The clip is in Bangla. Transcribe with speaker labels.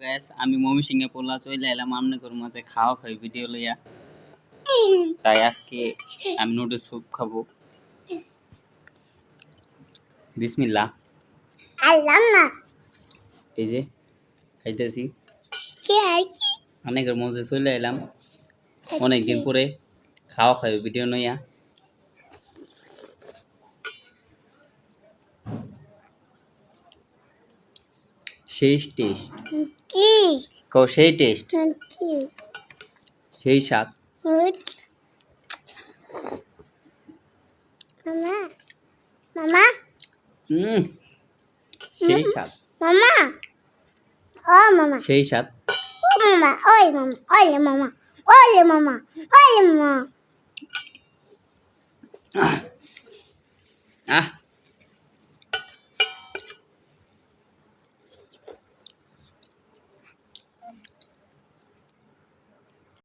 Speaker 1: গ্যাস আমি মমি সিংহে পোলা চলে এলাম আমনে করুম মাঝে খাওয়া খাই ভিডিও লইয়া। তাই আজকে আমি নুডলস স্যুপ খাব। বিসমিল্লাহ।
Speaker 2: আল্লাহ।
Speaker 1: এই যে খাইতেছি। অনেকের মধ্যে চলে এলাম। অনেকদিন পরে খাওয়া খাই ভিডিও নইয়া সেই টেস্ট।
Speaker 2: কি
Speaker 1: কও সেই টেস্ট?
Speaker 2: কি
Speaker 1: সেই স্বাদ।
Speaker 2: মামা মামা।
Speaker 1: হুম সেই স্বাদ।
Speaker 2: মামা। ও মামা।
Speaker 1: সেই স্বাদ।
Speaker 2: ও মামা। ওই মামা। ওলে মামা। ওলে মামা। ওলে মামা।
Speaker 1: আহ।